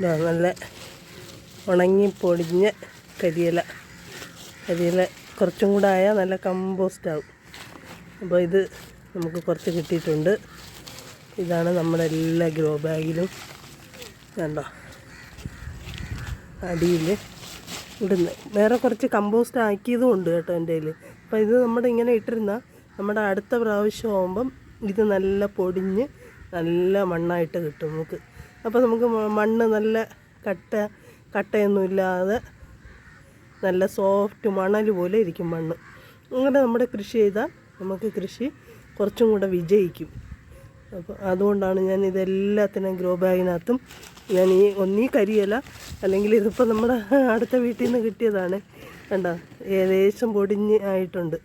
നല്ല ഉണങ്ങി പൊടിഞ്ഞ കരിയില. കരിയില കുറച്ചും കൂടെ ആയാൽ നല്ല കമ്പോസ്റ്റ് ആവും അപ്പോൾ ഇത് നമുക്ക് കുറച്ച് കിട്ടിയിട്ടുണ്ട്. ഇതാണ് നമ്മുടെ എല്ലാ ഗ്രോ ബാഗിലും. കണ്ടോ? അടിയിൽ ഇടുന്നത് വേറെ കുറച്ച് കമ്പോസ്റ്റ് ആക്കിയതും ഉണ്ട് കേട്ടോ എന്റെ കയ്യിൽ. അപ്പോൾ ഇത് നമ്മുടെ ഇങ്ങനെ ഇട്ടിരുന്ന നമ്മുടെ അടുത്ത പ്രാവശ്യം ആകുമ്പം ഇത് നല്ല പൊടിഞ്ഞ് നല്ല മണ്ണായിട്ട് കിട്ടും നമുക്ക്. അപ്പോൾ നമുക്ക് മണ്ണ് നല്ല കട്ട കട്ടയൊന്നുമില്ലാതെ നല്ല സോഫ്റ്റ് മണൽ പോലെ ഇരിക്കും മണ്ണ്. അങ്ങനെ നമ്മുടെ കൃഷി ചെയ്താൽ നമുക്ക് കൃഷി കുറച്ചും കൂടെ വിജയിക്കും. അപ്പോൾ അതുകൊണ്ടാണ് ഞാൻ ഇതെല്ലാത്തിനും ഗ്രോ ബാഗിനകത്തും ഞാൻ ഈ ഒന്നീ കരിയല അല്ലെങ്കിൽ ഇതിപ്പോൾ നമ്മുടെ അടുത്ത വീട്ടിൽ നിന്ന് കിട്ടിയതാണ് കണ്ട? ഏകദേശം പൊടിഞ്ഞ് ആയിട്ടുണ്ട്.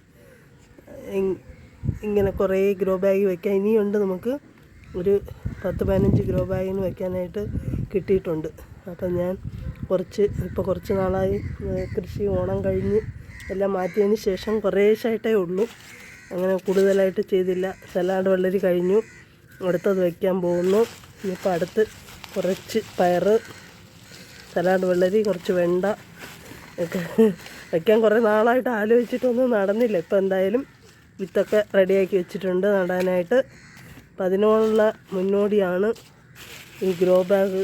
ഇങ്ങനെ കുറേ ഗ്രോ ബാഗ് വയ്ക്കാം. ഇനിയുണ്ട് നമുക്ക് ഒരു പത്ത് പതിനഞ്ച് ഗ്രോ ബാഗിന് വെക്കാനായിട്ട് കിട്ടിയിട്ടുണ്ട്. അപ്പം ഞാൻ കുറച്ച് ഇപ്പോൾ കുറച്ച് നാളായി കൃഷി ഓണം കഴിഞ്ഞ് എല്ലാം മാറ്റിയതിന് ശേഷം കുറേശ്ശായിട്ടേ ഉള്ളൂ. അങ്ങനെ കൂടുതലായിട്ട് ചെയ്തില്ല. സലാഡ് വെള്ളരി കഴിഞ്ഞു. അടുത്തത് വയ്ക്കാൻ പോകുന്നു. ഇനിയിപ്പോൾ അടുത്ത് കുറച്ച് പയറ് സലാഡ് വെള്ളരി കുറച്ച് വെണ്ട ഒക്കെ വയ്ക്കാൻ കുറേ നാളായിട്ട് ആലോചിച്ചിട്ടൊന്നും നടന്നില്ല. ഇപ്പോൾ എന്തായാലും വിത്തൊക്കെ റെഡിയാക്കി വെച്ചിട്ടുണ്ട് നടാനായിട്ട്. അപ്പം അതിനോടുള്ള മുന്നോടിയാണ് ഈ ഗ്രോ ബാഗ്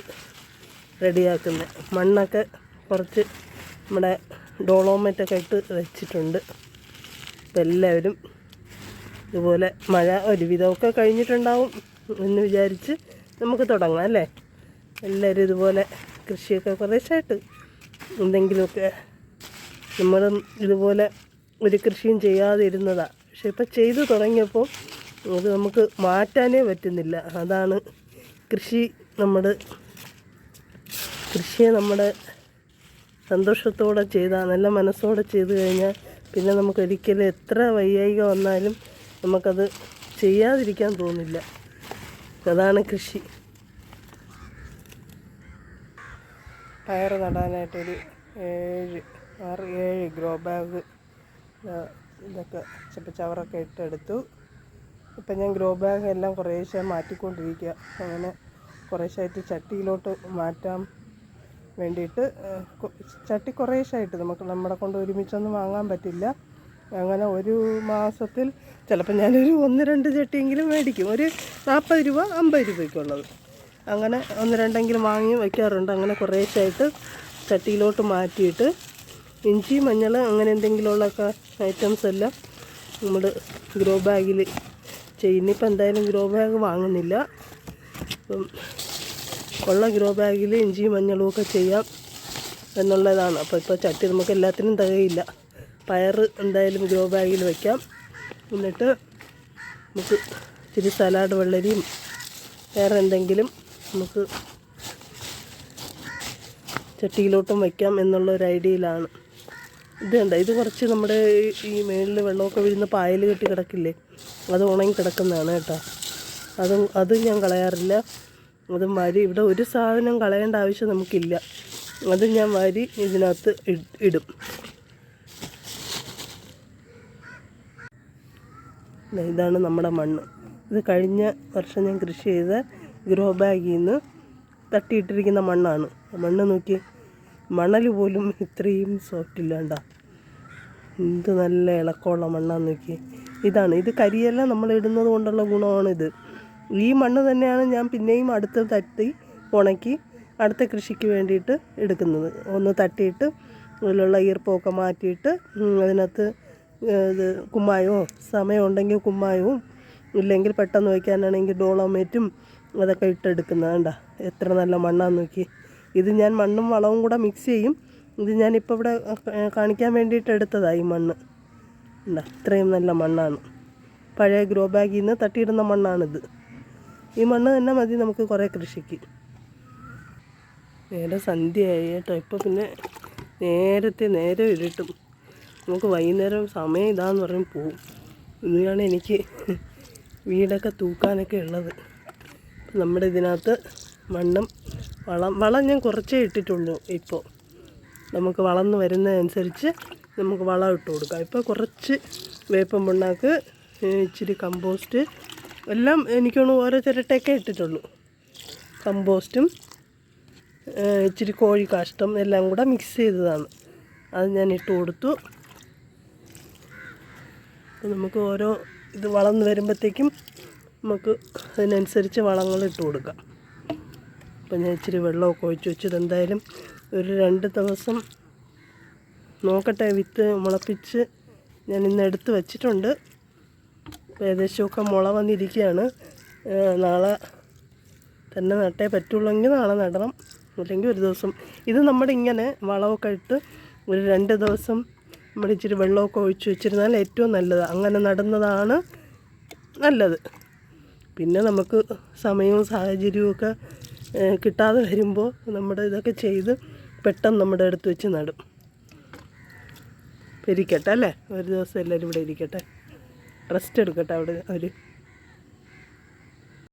റെഡിയാക്കുന്നത്. മണ്ണൊക്കെ കുറച്ച് നമ്മുടെ ഡോളോമേറ്റൊക്കെ ഇട്ട് വെച്ചിട്ടുണ്ട്. അപ്പം എല്ലാവരും ഇതുപോലെ മഴ ഒരുവിധമൊക്കെ കഴിഞ്ഞിട്ടുണ്ടാവും എന്ന് വിചാരിച്ച് നമുക്ക് തുടങ്ങാം അല്ലേ? എല്ലാവരും ഇതുപോലെ കൃഷിയൊക്കെ കുറേശ്ശായിട്ട് എന്തെങ്കിലുമൊക്കെ നമ്മളും ഇതുപോലെ ഒരു കൃഷിയും ചെയ്യാതിരുന്നതാണ് പക്ഷെ ഇപ്പം ചെയ്തു തുടങ്ങിയപ്പോൾ അത് നമുക്ക് മാറ്റാനേ പറ്റുന്നില്ല. അതാണ് കൃഷി നമ്മുടെ കൃഷിയെ നമ്മുടെ സന്തോഷത്തോടെ ചെയ്താൽ നല്ല മനസ്സോടെ ചെയ്തു കഴിഞ്ഞാൽ പിന്നെ നമുക്ക് ഒരിക്കലും എത്ര വൈകായിക വന്നാലും നമുക്കത് ചെയ്യാതിരിക്കാൻ തോന്നില്ല. അതാണ് കൃഷി. പയർ നടാനായിട്ടൊരു ഏഴ് ആറ് ഏഴ് ഗ്രോ ബാഗ് ഇതൊക്കെ ചപ്പച്ചവറൊക്കെ ഇട്ടെടുത്തു. ഇപ്പം ഞാൻ ഗ്രോ ബാഗ് എല്ലാം കുറേശ്ശെ മാറ്റിക്കൊണ്ടിരിക്കുക. അങ്ങനെ കുറേശ്ശായിട്ട് ചട്ടിയിലോട്ട് മാറ്റാൻ വേണ്ടിയിട്ട് ചട്ടി കുറേശ്ശായിട്ട് നമുക്ക് നമ്മളെ കൊണ്ട് ഒരുമിച്ചൊന്നും വാങ്ങാൻ പറ്റില്ല. അങ്ങനെ ഒരു മാസത്തിൽ ചിലപ്പോൾ ഞാനൊരു ഒന്ന് രണ്ട് ചട്ടിയെങ്കിലും മേടിക്കും. ഒരു നാൽപ്പത് രൂപ അമ്പത് രൂപയ്ക്കുള്ളത്. അങ്ങനെ ഒന്ന് രണ്ടെങ്കിലും വാങ്ങി വയ്ക്കാറുണ്ട്. അങ്ങനെ കുറേശ്ശായിട്ട് ചട്ടിയിലോട്ട് മാറ്റിയിട്ട് ഇഞ്ചി മഞ്ഞൾ അങ്ങനെ എന്തെങ്കിലുമുള്ളൊക്കെ ഐറ്റംസ് എല്ലാം നമ്മൾ ഗ്രോ ബാഗിൽ ഇപ്പം എന്തായാലും ഗ്രോ ബാഗ് വാങ്ങുന്നില്ല. അപ്പം ഉള്ള ഗ്രോ ബാഗിൽ ഇഞ്ചി മഞ്ഞളും ഒക്കെ ചെയ്യാം എന്നുള്ളതാണ്. അപ്പോൾ ഇപ്പോൾ ചട്ടി നമുക്ക് എല്ലാത്തിനും തകയില്ല. പയർ എന്തായാലും ഗ്രോ ബാഗിൽ വയ്ക്കാം എന്നിട്ട് നമുക്ക് ഇച്ചിരി സലാഡ് വെള്ളരിയും വേറെ എന്തെങ്കിലും നമുക്ക് ചട്ടിയിലോട്ടും വയ്ക്കാം എന്നുള്ള ഒരു ഐഡിയയിലാണ്. ഇത് കണ്ട ഇത് കുറച്ച് നമ്മുടെ ഈ- മേളിൽ വെള്ളമൊക്കെ വീഴുന്ന പായൽ കെട്ടി കിടക്കില്ലേ? അത് ഉണങ്ങി കിടക്കുന്നതാണ് കേട്ടോ. അതും അതും ഞാൻ കളയാറില്ല. അതും വാരി ഇവിടെ ഒരു സാധനം കളയേണ്ട ആവശ്യം നമുക്കില്ല. അതും ഞാൻ വാരി ഇതിനകത്ത് ഇട്- ഇതാണ് നമ്മുടെ മണ്ണ്. ഇത് കഴിഞ്ഞ വർഷം ഞാൻ കൃഷി ചെയ്ത ഗ്രോ ബാഗിൽ നിന്ന് തട്ടിയിട്ടിരിക്കുന്ന മണ്ണാണ്. മണ്ണ് നോക്കി മണൽ പോലും ഇത്രയും സോഫ്റ്റ് ഇല്ലാണ്ട. എന്ത് നല്ല ഇളക്കമുള്ള മണ്ണാന്ന് നോക്കി ഇതാണ് ഇത് കരിയല്ല നമ്മൾ ഇടുന്നത് കൊണ്ടുള്ള ഗുണമാണിത്. ഈ മണ്ണ് തന്നെയാണ് ഞാൻ പിന്നെയും അടുത്ത് തട്ടി ഉണക്കി അടുത്ത കൃഷിക്ക് വേണ്ടിയിട്ട് എടുക്കുന്നത്. ഒന്ന് തട്ടിയിട്ട് അതിലുള്ള ഈർപ്പമൊക്കെ മാറ്റിയിട്ട് അതിനകത്ത് ഇത് കുമ്മായവും സമയമുണ്ടെങ്കിൽ കുമ്മായവും ഇല്ലെങ്കിൽ പെട്ടെന്ന് വയ്ക്കാനാണെങ്കിൽ ഡോളോമേറ്റും അതൊക്കെ ഇട്ടെടുക്കുന്നത് എത്ര നല്ല മണ്ണാന്ന് നോക്കി ഇത് ഞാൻ മണ്ണും വളവും കൂടെ മിക്സ് ചെയ്യും. ഇത് ഞാനിപ്പോൾ ഇവിടെ കാണിക്കാൻ വേണ്ടിയിട്ട് എടുത്തതാണ് ഈ മണ്ണ്. അത്രയും നല്ല മണ്ണാണ്. പഴയ ഗ്രോ ബാഗിൽ നിന്ന് തട്ടിയിടുന്ന മണ്ണാണിത്. ഈ മണ്ണ് തന്നെ മതി നമുക്ക് കുറേ കൃഷിക്ക്. നേരെ സന്ധ്യയായി കേട്ടോ. ഇപ്പോൾ പിന്നെ നേരത്തെ നേരെ ഇരുട്ടും. നമുക്ക് വൈകുന്നേരം സമയം ഇതാന്ന് പറഞ്ഞ് പോവും. ഇന്നാണ് എനിക്ക് വീടൊക്കെ തൂക്കാനൊക്കെ ഉള്ളത്. നമ്മുടെ ഇതിനകത്ത് മണ്ണും വളം വളം ഞാൻ കുറച്ചേ ഇട്ടിട്ടുള്ളൂ ഇപ്പോൾ. നമുക്ക് വളർന്ന് വരുന്നതനുസരിച്ച് നമുക്ക് വളം ഇട്ട് കൊടുക്കാം. ഇപ്പോൾ കുറച്ച് വേപ്പം പിണ്ണാക്ക് ഇച്ചിരി കമ്പോസ്റ്റ് എല്ലാം എനിക്കൊന്ന് ഓരോ ചിരട്ടയൊക്കെ ഇട്ടിട്ടുള്ളൂ. കമ്പോസ്റ്റും ഇച്ചിരി കോഴി കാഷ്ടം എല്ലാം കൂടെ മിക്സ് ചെയ്തതാണ്. അത് ഞാൻ ഇട്ട് കൊടുത്തു. നമുക്ക് ഓരോ ഇത് വളർന്ന് വരുമ്പോഴത്തേക്കും നമുക്ക് അതിനനുസരിച്ച് വളങ്ങൾ ഇട്ട് കൊടുക്കാം. അപ്പം ഞാൻ ഇച്ചിരി വെള്ളമൊക്കെ ഒഴിച്ച് വെച്ചത് എന്തായാലും ഒരു രണ്ട് ദിവസം നോക്കട്ടെ വിത്ത് മുളപ്പിച്ച് ഞാൻ ഇന്ന് എടുത്ത് വച്ചിട്ടുണ്ട്. ഏകദേശമൊക്കെ മുള വന്നിരിക്കുകയാണ്. നാളെ തന്നെ നട്ടേ പറ്റുള്ളെങ്കിൽ നാളെ നടണം. അല്ലെങ്കിൽ ഒരു ദിവസം ഇത് നമ്മുടെ ഇങ്ങനെ വളമൊക്കെ ഇട്ട് ഒരു രണ്ട് ദിവസം നമ്മൾ ഇച്ചിരി വെള്ളമൊക്കെ ഒഴിച്ച് വെച്ചിരുന്നാൽ ഏറ്റവും നല്ലത്. അങ്ങനെ നടന്നതാണ് നല്ലത്. പിന്നെ നമുക്ക് സമയവും സാഹചര്യവും ഒക്കെ കിട്ടാതെ വരുമ്പോൾ നമ്മുടെ ഇതൊക്കെ ചെയ്ത് പെട്ടെന്ന് നമ്മുടെ അടുത്ത് വെച്ച് നടും. ഇരിക്കട്ടെ അല്ലേ? ഒരു ദിവസം എല്ലാവരും ഇവിടെ ഇരിക്കട്ടെ. റെസ്റ്റ് എടുക്കട്ടെ അവിടെ അവർ